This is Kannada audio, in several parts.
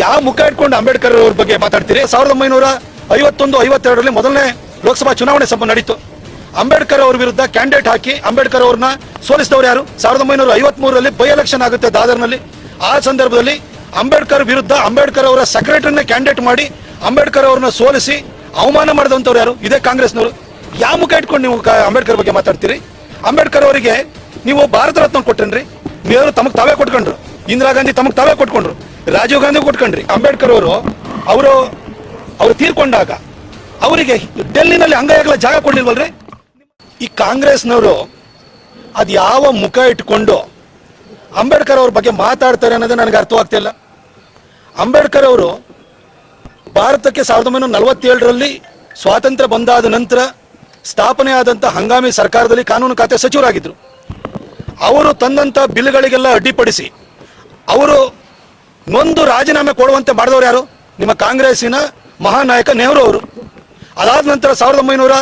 ಯಾವ ಮುಖ ಇಟ್ಕೊಂಡು ಅಂಬೇಡ್ಕರ್ ಅವ್ರ ಬಗ್ಗೆ ಮಾತಾಡ್ತೀರಿ? ಸಾವಿರದ ಒಂಬೈನೂರ ಐವತ್ತೊಂದು, ಐವತ್ತೆರಡರಲ್ಲಿ ಮೊದಲನೇ ಲೋಕಸಭಾ ಚುನಾವಣೆ ಸಭೆ ನಡೀತು. ಅಂಬೇಡ್ಕರ್ ಅವ್ರ ವಿರುದ್ಧ ಕ್ಯಾಂಡಿಡೇಟ್ ಹಾಕಿ ಅಂಬೇಡ್ಕರ್ ಅವ್ರನ್ನ ಸೋಲಿಸಿದವರು ಯಾರು? ಸಾವಿರದ ಒಂಬೈನೂರ ಐವತ್ ಮೂರರಲ್ಲಿ ಬೈ ಎಲೆಕ್ಷನ್ ಆಗುತ್ತೆ ದಾದರ್ನಲ್ಲಿ. ಆ ಸಂದರ್ಭದಲ್ಲಿ ಅಂಬೇಡ್ಕರ್ ವಿರುದ್ಧ ಅಂಬೇಡ್ಕರ್ ಅವರ ಸೆಕ್ರೆಟರಿನ ಕ್ಯಾಂಡಿಡೇಟ್ ಮಾಡಿ ಅಂಬೇಡ್ಕರ್ ಅವ್ರನ್ನ ಸೋಲಿಸಿ ಅವಮಾನ ಮಾಡಿದಂಥವ್ರು ಯಾರು? ಇದೇ ಕಾಂಗ್ರೆಸ್ನವರು. ಯಾವ ಮುಖ ಇಟ್ಕೊಂಡು ನೀವು ಅಂಬೇಡ್ಕರ್ ಬಗ್ಗೆ ಮಾತಾಡ್ತೀರಿ? ಅಂಬೇಡ್ಕರ್ ಅವರಿಗೆ ನೀವು ಭಾರತ ರತ್ನ ಕೊಟ್ಟನ್ರಿ ನೀವು ತಮಗೆ ತಾವೇ ಕೊಟ್ಕೊಂಡ್ರು. ಇಂದಿರಾ ಗಾಂಧಿ ತಮಗೆ ತಾವೇ ಕೊಟ್ಕೊಂಡ್ರು. ರಾಜೀವ್ ಗಾಂಧಿ ಕೊಟ್ಕೊಂಡ್ರಿ, ಅಂಬೇಡ್ಕರ್ ಅವರು ಅವರು, ಅವ್ರು ತೀರ್ಕೊಂಡಾಗ ಅವರಿಗೆ ಡೆಲ್ಲಿನಲ್ಲಿ ಅಂಗೈಗಳ ಜಾಗ ಕೊಡ್ಲಿಲ್ವಲ್ರಿ? ಈ ಕಾಂಗ್ರೆಸ್ನವರು ಅದ್ ಯಾವ ಮುಖ ಇಟ್ಕೊಂಡು ಅಂಬೇಡ್ಕರ್ ಅವ್ರ ಬಗ್ಗೆ ಮಾತಾಡ್ತಾರೆ ಅನ್ನೋದು ನನಗೆ ಅರ್ಥವಾಗ್ತಿಲ್ಲ ಅಂಬೇಡ್ಕರ್ ಅವರು ಭಾರತಕ್ಕೆ ಸಾವಿರದ ಒಂಬೈನೂರ ನಲವತ್ತೇಳರಲ್ಲಿ ಸ್ವಾತಂತ್ರ್ಯ ಬಂದಾದ ನಂತರ ಸ್ಥಾಪನೆ ಆದಂತ ಹಂಗಾಮಿ ಸರ್ಕಾರದಲ್ಲಿ ಕಾನೂನು ಖಾತೆ ಸಚಿವರಾಗಿದ್ದರು ಅವರು ತಂದಂತ ಬಿಲ್ಗಳಿಗೆಲ್ಲ ಅಡ್ಡಿಪಡಿಸಿ ಅವರು ನೊಂದು ರಾಜೀನಾಮೆ ಕೊಡುವಂತೆ ಮಾಡಿದವರು ಯಾರು? ನಿಮ್ಮ ಕಾಂಗ್ರೆಸ್ಸಿನ ಮಹಾನಾಯಕ ನೆಹರು ಅವರು. ಅದಾದ ನಂತರ ಸಾವಿರದ ಒಂಬೈನೂರ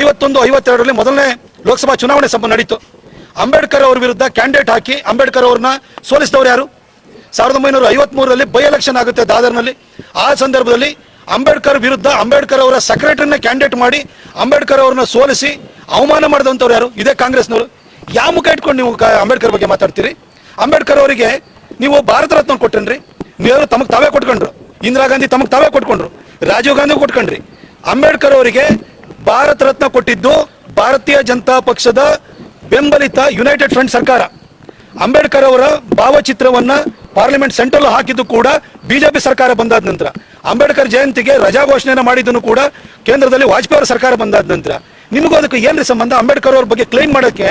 ಐವತ್ತೊಂದು, ಐವತ್ತೆರಡರಲ್ಲಿ ಮೊದಲನೇ ಲೋಕಸಭಾ ಚುನಾವಣೆ ಸಭೆ ನಡೀತು. ಅಂಬೇಡ್ಕರ್ ಅವ್ರ ವಿರುದ್ಧ ಕ್ಯಾಂಡಿಡೇಟ್ ಹಾಕಿ ಅಂಬೇಡ್ಕರ್ ಅವ್ರನ್ನ ಸೋಲಿಸಿದವರು ಯಾರು? ಸಾವಿರದ ಒಂಬೈನೂರ ಐವತ್ ಮೂರರಲ್ಲಿ ಬೈ ಎಲೆಕ್ಷನ್ ಆಗುತ್ತೆ ದಾದರ್ನಲ್ಲಿ. ಆ ಸಂದರ್ಭದಲ್ಲಿ ಅಂಬೇಡ್ಕರ್ ವಿರುದ್ಧ ಅಂಬೇಡ್ಕರ್ ಅವರ ಸೆಕ್ರೆಟರಿನ ಕ್ಯಾಂಡಿಡೇಟ್ ಮಾಡಿ ಅಂಬೇಡ್ಕರ್ ಅವ್ರನ್ನ ಸೋಲಿಸಿ ಅವಮಾನ ಮಾಡಿದಂಥವ್ರು ಯಾರು? ಇದೇ ಕಾಂಗ್ರೆಸ್ನವರು. ಯಾವ ಮುಖ ಇಟ್ಕೊಂಡು ನೀವು ಅಂಬೇಡ್ಕರ್ ಬಗ್ಗೆ ಮಾತಾಡ್ತೀರಿ? ಅಂಬೇಡ್ಕರ್ ಅವರಿಗೆ ನೀವು ಭಾರತ ರತ್ನ ಕೊಟ್ಟನ್ರಿ. ನೀವು ತಮಗೆ ತಾವೇ ಕೊಟ್ಕೊಂಡ್ರು. ಇಂದಿರಾ ಗಾಂಧಿ ತಮಗೆ ತಾವೇ ಕೊಟ್ಕೊಂಡ್ರು. ರಾಜೀವ್ ಗಾಂಧಿ ಕೊಟ್ಕೊಂಡ್ರಿ. ಅಂಬೇಡ್ಕರ್ ಅವರಿಗೆ ಭಾರತ ರತ್ನ ಕೊಟ್ಟಿದ್ದು ಭಾರತೀಯ ಜನತಾ ಪಕ್ಷದ ಬೆಂಬಲಿತ ಯುನೈಟೆಡ್ ಫ್ರಂಟ್ ಸರ್ಕಾರ. ಅಂಬೇಡ್ಕರ್ ಅವರ ಭಾವಚಿತ್ರವನ್ನ ಪಾರ್ಲಿಮೆಂಟ್ ಸೆಂಟ್ರಲ್ ಹಾಕಿದ್ದು ಕೂಡ ಬಿಜೆಪಿ ಸರ್ಕಾರ ಬಂದಾದ ನಂತರ. ಅಂಬೇಡ್ಕರ್ ಜಯಂತಿಗೆ ರಜಾ ಘೋಷಣೆಯನ್ನು ಮಾಡಿದ್ದನ್ನು ಕೂಡ ಕೇಂದ್ರದಲ್ಲಿ ವಾಜಪೇಯಿ ಅವರ ಸರ್ಕಾರ ಬಂದಾದ ನಂತರ. ನಿಮಗೂ ಅದಕ್ಕೆ ಏನ್ರಿ ಸಂಬಂಧ? ಅಂಬೇಡ್ಕರ್ ಅವ್ರ ಬಗ್ಗೆ ಕ್ಲೈಮ್ ಮಾಡೋಕ್ಕೆ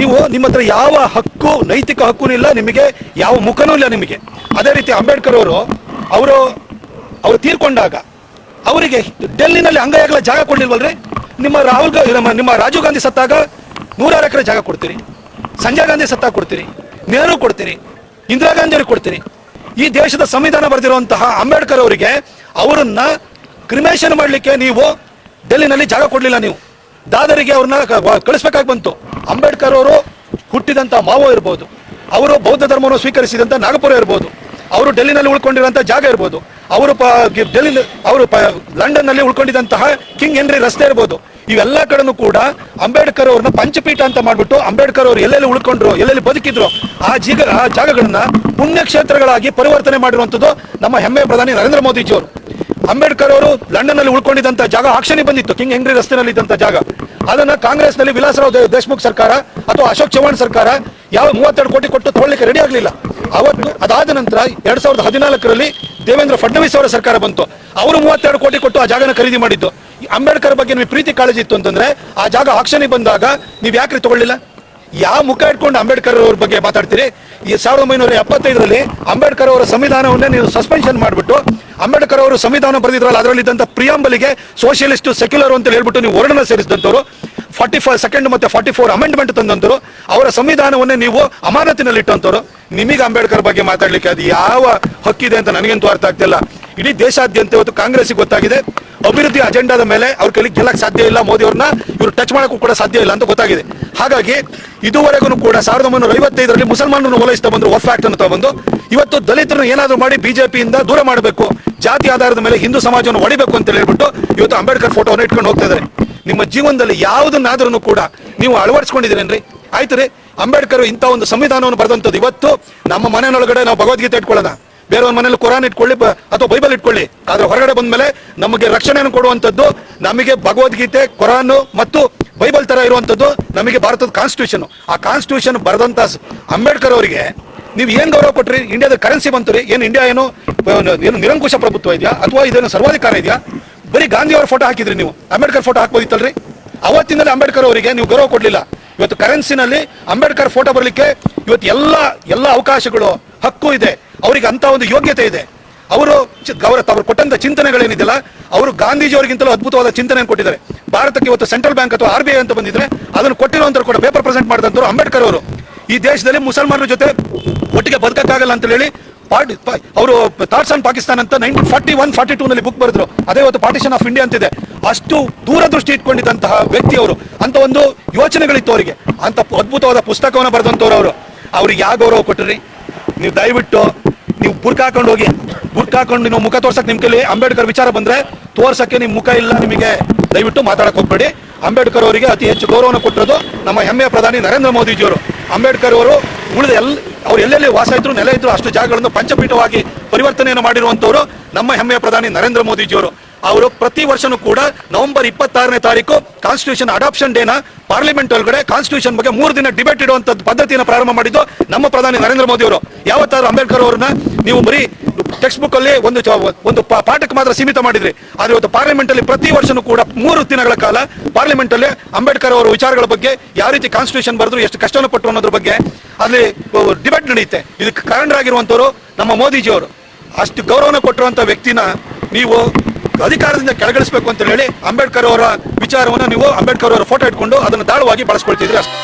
ನೀವು ನಿಮ್ಮ ಹತ್ರ ಯಾವ ಹಕ್ಕು, ನೈತಿಕ ಹಕ್ಕು ಇಲ್ಲ, ನಿಮಗೆ ಯಾವ ಮುಖನೂ ಇಲ್ಲ ನಿಮಗೆ. ಅದೇ ರೀತಿ ಅಂಬೇಡ್ಕರ್ ಅವರು ಅವರು ಅವರು ತೀರ್ಕೊಂಡಾಗ ಅವರಿಗೆ ಡೆಲ್ಲಿನಲ್ಲಿ ಅಂಗೈಗಳ ಜಾಗ ಕೊಡಲಿಲ್ವಲ್ರಿ? ನಿಮ್ಮ ರಾಹುಲ್ ನಮ್ಮ, ನಿಮ್ಮ ರಾಜೀವ್ ಗಾಂಧಿ ಸತ್ತಾಗ ನೂರಾರು ಎಕರೆ ಜಾಗ ಕೊಡ್ತೀರಿ. ಸಂಜಯ್ ಗಾಂಧಿ ಸತ್ತಾಗ ಕೊಡ್ತೀರಿ. ನೆಹರು ಕೊಡ್ತೀರಿ. ಇಂದಿರಾ ಗಾಂಧಿ ಅವ್ರಿಗೆ ಕೊಡ್ತೀರಿ. ಈ ದೇಶದ ಸಂವಿಧಾನ ಬರೆದಿರುವಂತಹ ಅಂಬೇಡ್ಕರ್ ಅವರಿಗೆ ಅವರನ್ನ ಕ್ರಿಮೇಷನ್ ಮಾಡಲಿಕ್ಕೆ ನೀವು ಡೆಲ್ಲಿನಲ್ಲಿ ಜಾಗ ಕೊಡಲಿಲ್ಲ ನೀವು. ದಾದರಿಗೆ ಅವ್ರನ್ನ ಕಳಿಸ್ಬೇಕಾಗಿ ಬಂತು. ಅಂಬೇಡ್ಕರ್ ಅವರು ಹುಟ್ಟಿದಂತ ಮಾವೋ ಇರ್ಬೋದು, ಅವರು ಬೌದ್ಧ ಧರ್ಮವನ್ನು ಸ್ವೀಕರಿಸಿದಂತ ನಾಗಪುರ ಇರ್ಬೋದು, ಅವರು ಡೆಲ್ಲಿನಲ್ಲಿ ಉಳ್ಕೊಂಡಿರುವಂತಹ ಜಾಗ ಇರ್ಬೋದು, ಅವರು ಡೆಲ್ಲಿ ಅವರು ಪ ಲಂಡನ್ನಲ್ಲಿ ಉಳ್ಕೊಂಡಿದ್ದಂತಹ ಕಿಂಗ್ ಹೆನ್ರಿ ರಸ್ತೆ ಇರ್ಬೋದು, ಇವೆಲ್ಲ ಕಡೆನೂ ಕೂಡ ಅಂಬೇಡ್ಕರ್ ಅವ್ರನ್ನ ಪಂಚಪೀಠ ಅಂತ ಮಾಡಿಬಿಟ್ಟು ಅಂಬೇಡ್ಕರ್ ಅವರು ಎಲ್ಲೆಲ್ಲಿ ಉಳ್ಕೊಂಡ್ರು, ಎಲ್ಲೆಲ್ಲಿ ಬದುಕಿದ್ರು, ಆ ಜೀಗ, ಆ ಜಾಗಗಳನ್ನ ಪುಣ್ಯಕ್ಷೇತ್ರಗಳಾಗಿ ಪರಿವರ್ತನೆ ಮಾಡಿರುವಂತದ್ದು ನಮ್ಮ ಹೆಮ್ಮೆಯ ಪ್ರಧಾನಿ ನರೇಂದ್ರ ಮೋದಿಜಿಯವರು. ಅಂಬೇಡ್ಕರ್ ಅವರು ಲಂಡನ್ನಲ್ಲಿ ಉಳ್ಕೊಂಡಿದ್ದಂತ ಜಾಗ, ಆಕ್ಷನಿ ಬಂದಿತ್ತು, ಕಿಂಗ್ ಹೆನ್ರಿ ರಸ್ತೆನಲ್ಲಿ ಇದ್ದಂತ ಜಾಗ. ಅದನ್ನ ಕಾಂಗ್ರೆಸ್ನಲ್ಲಿ ವಿಲಾಸರಾವ್ ದೇಶಮುಖ್ ಸರ್ಕಾರ ಅಥವಾ ಅಶೋಕ್ ಚೌಹಾಣ್ ಸರ್ಕಾರ ಯಾವ ಮೂವತ್ತೆರಡು ಕೋಟಿ ಕೊಟ್ಟು ತಗೊಳ್ಳಿಕ್ಕೆ ರೆಡಿ ಆಗಲಿಲ್ಲ. ಅವತ್ತು ಅದಾದ ನಂತರ ಎರಡ್ ಸಾವಿರದ ಹದಿನಾಲ್ಕರಲ್ಲಿ ದೇವೇಂದ್ರ ಫಡ್ನವೀಸ್ ಅವರ ಸರ್ಕಾರ ಬಂತು. ಅವರು ಮೂವತ್ತೆರಡು ಕೋಟಿ ಕೊಟ್ಟು ಆ ಜಾಗನ ಖರೀದಿ ಮಾಡಿದ್ದು. ಅಂಬೇಡ್ಕರ್ ಬಗ್ಗೆ ನಿಮಗೆ ಪ್ರೀತಿ ಕಾಳಜಿ ಇತ್ತು ಅಂತಂದ್ರೆ ಆ ಜಾಗ ಆಕ್ಷನಿಗೆ ಬಂದಾಗ ನೀವು ಯಾಕ್ರಿ ತಗೊಳ್ಳಿಲ್ಲ? ಯಾವ ಮುಖ ಇಟ್ಕೊಂಡು ಅಂಬೇಡ್ಕರ್ ಅವ್ರ ಬಗ್ಗೆ ಮಾತಾಡ್ತೀರಿ? ಈ ಸಾವಿರದ ಒಂಬೈನೂರ ಎಪ್ಪತ್ತೈದರಲ್ಲಿ ಅಂಬೇಡ್ಕರ್ ಅವರ ಸಂವಿಧಾನವನ್ನೇ ನೀವು ಸಸ್ಪೆನ್ಷನ್ ಮಾಡಿಬಿಟ್ಟು, ಅಂಬೇಡ್ಕರ್ ಅವರು ಸಂವಿಧಾನ ಬರೆದಿದ್ರಲ್ಲ ಅದರಲ್ಲಿ ಇದ್ದಂತ ಪ್ರಿಯಾಂಬಲಿಗೆ ಸೋಷಿಯಲಿಸ್ಟ್ ಸೆಕ್ಯುಲರ್ ಅಂತ ಹೇಳ್ಬಿಟ್ಟು ನೀವು ವರ್ಣನ ಸೇರಿಸಿದಂತವರು. ಫಾರ್ಟಿ ಫೈವ್ ಸೆಕೆಂಡ್ ಮತ್ತೆ ಫಾರ್ಟಿ ಫೋರ್ ಅಮೆಂಡ್ಮೆಂಟ್ ತಂದಂತರು ಅವರ ಸಂವಿಧಾನವನ್ನೇ ನೀವು ಅಮಾನತಿನಲ್ಲಿ ಇಟ್ಟಂತವರು ನಿಮಗೆ ಅಂಬೇಡ್ಕರ್ ಬಗ್ಗೆ ಮಾತಾಡ್ಲಿಕ್ಕೆ ಅದು ಯಾವ ಹಕ್ಕಿದೆ ಅಂತ ನನಗಂತೂ ಅರ್ಥ ಆಗ್ತಿಲ್ಲ. ಇಡೀ ದೇಶಾದ್ಯಂತ ಇವತ್ತು ಕಾಂಗ್ರೆಸ್ಗೆ ಗೊತ್ತಾಗಿದೆ. ಅಭಿವೃದ್ಧಿ ಅಜೆಂಡಾದ ಮೇಲೆ ಅವ್ರ ಕೈಲಿ ಗೆಲ್ಲಕ್ಕೆ ಸಾಧ್ಯ ಇಲ್ಲ ಮೋದಿ ಅವ್ರನ್ನ, ಇವ್ರು ಟಚ್ ಮಾಡೋಕ್ಕೂ ಕೂಡ ಸಾಧ್ಯ ಇಲ್ಲ ಅಂತ ಗೊತ್ತಾಗಿದೆ. ಹಾಗಾಗಿ ಇದುವರೆಗೂ ಕೂಡ ಸಾವಿರದ ಒಂಬೈನೂರ ಐವತ್ತೈದರಲ್ಲಿ ಮುಸಲ್ಮಾನರನ್ನು ಓಲೈಸ್ತಾ ಬಂದರು ವಫ್ ಆಕ್ಟ್ ಅನ್ನು ತಗೊಂಡು ಇವತ್ತು ದಲಿತರನ್ನು ಏನಾದರೂ ಮಾಡಿ ಬಿಜೆಪಿಯಿಂದ ದೂರ ಮಾಡಬೇಕು. ಜಾತಿ ಆಧಾರದ ಮೇಲೆ ಹಿಂದೂ ಸಮಾಜವನ್ನು ಹೊಡಿಬೇಕು ಅಂತ ಹೇಳ್ಬಿಟ್ಟು ಇವತ್ತು ಅಂಬೇಡ್ಕರ್ ಫೋಟೋವನ್ನು ಇಟ್ಕೊಂಡು ಹೋಗ್ತಾ ಇದ್ದಾರೆ. ನಿಮ್ಮ ಜೀವನದಲ್ಲಿ ಯಾವುದನ್ನಾದ್ರೂ ಕೂಡ ನೀವು ಅಳವಡಿಸ್ಕೊಂಡಿದ್ದೀರೇನ್ರಿ? ಆಯ್ತು ರೀ. ಅಂಬೇಡ್ಕರ್ ಇಂಥ ಒಂದು ಸಂವಿಧಾನವನ್ನು ಬರೆದಂಥದ್ದು ಇವತ್ತು ನಮ್ಮ ಮನೆಯೊಳಗಡೆ ನಾವು ಭಗವದ್ಗೀತೆ ಇಟ್ಕೊಳ್ಳೋಣ. ಬೇರೆಯವ್ರ ಮನೇಲಿ ಕುರಾನ್ ಇಟ್ಕೊಳ್ಳಿ ಅಥವಾ ಬೈಬಲ್ ಇಟ್ಕೊಳ್ಳಿ. ಆದ್ರೆ ಹೊರಗಡೆ ಬಂದ ಮೇಲೆ ನಮಗೆ ರಕ್ಷಣೆಯನ್ನು ಕೊಡುವಂಥದ್ದು, ನಮಗೆ ಭಗವದ್ಗೀತೆ ಕುರಾನ್ ಮತ್ತು ಬೈಬಲ್ ತರ ಇರುವಂಥದ್ದು ನಮಗೆ ಭಾರತದ ಕಾನ್ಸ್ಟಿಟ್ಯೂಷನ್ ಆ ಕಾನ್ಸ್ಟಿಟ್ಯೂಷನ್ ಬರೆದಂತ ಅಂಬೇಡ್ಕರ್ ಅವರಿಗೆ ನೀವು ಏನ್ ಗೌರವ ಕೊಟ್ರಿ? ಇಂಡಿಯಾದ ಕರೆನ್ಸಿ ಬಂತು ರೀ. ಏನು ಇಂಡಿಯಾ ಏನು ಏನು ನಿರಂಕುಶ ಪ್ರಭುತ್ವ ಇದೆಯಾ? ಅಥವಾ ಇದೇನು ಸರ್ವಾಧಿಕಾರ ಇದೆಯಾ? ಬರೀ ಗಾಂಧಿ ಅವರ ಫೋಟೋ ಹಾಕಿದ್ರಿ ನೀವು. ಅಂಬೇಡ್ಕರ್ ಫೋಟೋ ಹಾಕ್ಬೋದಿತ್ತಲ್ರಿ? ಅವತ್ತಿನಲ್ಲಿ ಅಂಬೇಡ್ಕರ್ ಅವರಿಗೆ ನೀವು ಗೌರವ ಕೊಡ್ಲಿಲ್ಲ. ಇವತ್ತು ಕರೆನ್ಸಿನಲ್ಲಿ ಅಂಬೇಡ್ಕರ್ ಫೋಟೋ ಬರಲಿಕ್ಕೆ ಇವತ್ತು ಎಲ್ಲ ಎಲ್ಲ ಅವಕಾಶಗಳು, ಹಕ್ಕು ಇದೆ. ಅವರಿಗೆ ಅಂತ ಒಂದು ಯೋಗ್ಯತೆ ಇದೆ. ಅವರು ಅವರು ಅವರ ಕೊಟ್ಟಂತ ಚಿಂತನೆಗಳೇನಿದೆಯಲ್ಲ, ಅವರು ಗಾಂಧೀಜಿಯವರಿಗಿಂತಲೂ ಅದ್ಭುತವಾದ ಚಿಂತನೆಯನ್ನು ಕೊಟ್ಟಿದ್ದಾರೆ. ಭಾರತಕ್ಕೆ ಇವತ್ತು ಸೆಂಟ್ರಲ್ ಬ್ಯಾಂಕ್ ಅಥವಾ ಆರ್ ಬಿ ಐ ಅಂತ ಬಂದಿದ್ರೆ, ಅದನ್ನು ಕೊಟ್ಟಿರುವಂತ ಕೂಡ ಪೇಪರ್ ಪ್ರೆಸೆಂಟ್ ಮಾಡಿದಂತರು ಅಂಬೇಡ್ಕರ್ ಅವರು. ಈ ದೇಶದಲ್ಲಿ ಮುಸಲ್ಮಾನರ ಜೊತೆ ಒಟ್ಟಿಗೆ ಬದುಕಕ್ಕಾಗಲ್ಲ ಅಂತ ಹೇಳಿ ಪಾರ್ಟಿ ಅವರು ಥಾಟ್ಸ್ ಆನ್ ಪಾಕಿಸ್ತಾನ್ ಅಂತ nineteen forty one forty two ನಲ್ಲಿ ಬುಕ್ ಬರೆದ್ರು. ಅದೇ ಇವತ್ತು ಪಾರ್ಟಿಷನ್ ಆಫ್ ಇಂಡಿಯಾ ಅಂತಿದೆ. ಅಷ್ಟು ದೂರದೃಷ್ಟಿ ಇಟ್ಕೊಂಡಿದ್ದಂತಹ ವ್ಯಕ್ತಿ ಅವರು. ಅಂತ ಒಂದು ಯೋಚನೆಗಳಿತ್ತು ಅವರಿಗೆ. ಅಂತ ಅದ್ಭುತವಾದ ಪುಸ್ತಕವನ್ನು ಬರೆದಂತವ್ರು ಅವರು. ಅವ್ರಿಗೆ ಯಾವ ಗೌರವ ಕೊಟ್ಟ್ರಿ ನೀವು ದಯವಿಟ್ಟು ನೀವು ಬುರ್ಕ ಹಾಕೊಂಡು ಹೋಗಿ. ಬುರ್ಕ ಹಾಕೊಂಡು ನೀವು ಮುಖ ತೋರ್ಸಕ್ ನಿಮ್ಮ ಕೈಲಿ ಅಂಬೇಡ್ಕರ್ ವಿಚಾರ ಬಂದ್ರೆ ತೋರ್ಸಕ್ಕೆ ನಿಮ್ ಮುಖ ಇಲ್ಲ, ನಿಮಗೆ ದಯವಿಟ್ಟು ಮಾತಾಡಕ್ ಹೋಗ್ಬೇಡಿ. ಅಂಬೇಡ್ಕರ್ ಅವರಿಗೆ ಅತಿ ಹೆಚ್ಚು ಗೌರವನ ಕೊಟ್ಟಿರೋದು ನಮ್ಮ ಹೆಮ್ಮೆಯ ಪ್ರಧಾನಿ ನರೇಂದ್ರ ಮೋದಿಜಿಯವರು. ಅಂಬೇಡ್ಕರ್ ಅವರು ಉಳಿದ ಎಲ್ ಅವ್ರು ಎಲ್ಲೆಲ್ಲಿ ವಾಸ ಇದ್ರು, ನೆಲೆ ಇದ್ರು, ಅಷ್ಟು ಜಾಗಗಳನ್ನು ಪಂಚಪೀಠವಾಗಿ ಪರಿವರ್ತನೆಯನ್ನು ಮಾಡಿರುವಂಥವರು ನಮ್ಮ ಹೆಮ್ಮೆಯ ಪ್ರಧಾನಿ ನರೇಂದ್ರ ಮೋದಿಜಿಯವರು. ಅವರು ಪ್ರತಿ ವರ್ಷನೂ ಕೂಡ ನವೆಂಬರ್ ಇಪ್ಪತ್ತಾರನೇ ತಾರೀಕು ಕಾನ್ಸ್ಟಿಟ್ಯೂಷನ್ ಅಡಾಪ್ಷನ್ ಡೇನ ಪಾರ್ಲಿಮೆಂಟ್ ಒಳಗಡೆ ಕಾನ್ಸ್ಟಿಟ್ಯೂಷನ್ ಬಗ್ಗೆ ಮೂರು ದಿನ ಡಿಬೇಟ್ ಇಡುವಂತ ಪದ್ಧತಿಯನ್ನು ಪ್ರಾರಂಭ ಮಾಡಿದ್ದು ನಮ್ಮ ಪ್ರಧಾನಿ ನರೇಂದ್ರ ಮೋದಿ ಅವರು ಯಾವತ್ತಾದ್ರೂ ಅಂಬೇಡ್ಕರ್ ಅವರನ್ನ ನೀವು ಬರೀ ಟೆಕ್ಸ್ಟ್ ಬುಕ್ ಅಲ್ಲಿ ಒಂದು ಒಂದು ಪಾಠಕ್ಕೆ ಮಾತ್ರ ಸೀಮಿತ ಮಾಡಿದ್ರಿ. ಆದ್ರೆ ಇವತ್ತು ಪಾರ್ಲಿಮೆಂಟ್ ಅಲ್ಲಿ ಪ್ರತಿ ವರ್ಷನೂ ಕೂಡ ಮೂರು ದಿನಗಳ ಕಾಲ ಪಾರ್ಲಿಮೆಂಟ್ ಅಲ್ಲಿ ಅಂಬೇಡ್ಕರ್ ಅವರ ವಿಚಾರಗಳ ಬಗ್ಗೆ ಯಾವ ರೀತಿ ಕಾನ್ಸ್ಟಿಟ್ಯೂಷನ್ ಬರೆದ್ರು ಎಷ್ಟು ಕಷ್ಟವನ್ನು ಪಟ್ಟರು ಅನ್ನೋದ್ರ ಬಗ್ಗೆ ಅಲ್ಲಿ ಡಿಬೇಟ್ ನಡೆಯುತ್ತೆ. ಇದಕ್ಕೆ ಕಾರಣರಾಗಿರುವಂತವರು ನಮ್ಮ ಮೋದಿಜಿ ಅವರು ಅಷ್ಟು ಗೌರವನ ಕೊಟ್ಟಿರುವಂತ ವ್ಯಕ್ತಿನ ನೀವು ಅಧಿಕಾರದಿಂದ ಕೆಳಗಿಳಿಸಬೇಕು ಅಂತ ಹೇಳಿ ಅಂಬೇಡ್ಕರ್ ಅವರ ವಿಚಾರವನ್ನು ನೀವು ಅಂಬೇಡ್ಕರ್ ಅವರ ಫೋಟೋ ಇಟ್ಕೊಂಡು ಅದನ್ನು ದಾಳವಾಗಿ ಬಳಸ್ಕೊಳ್ತಿದ್ರಿ ಅಷ್ಟೇ.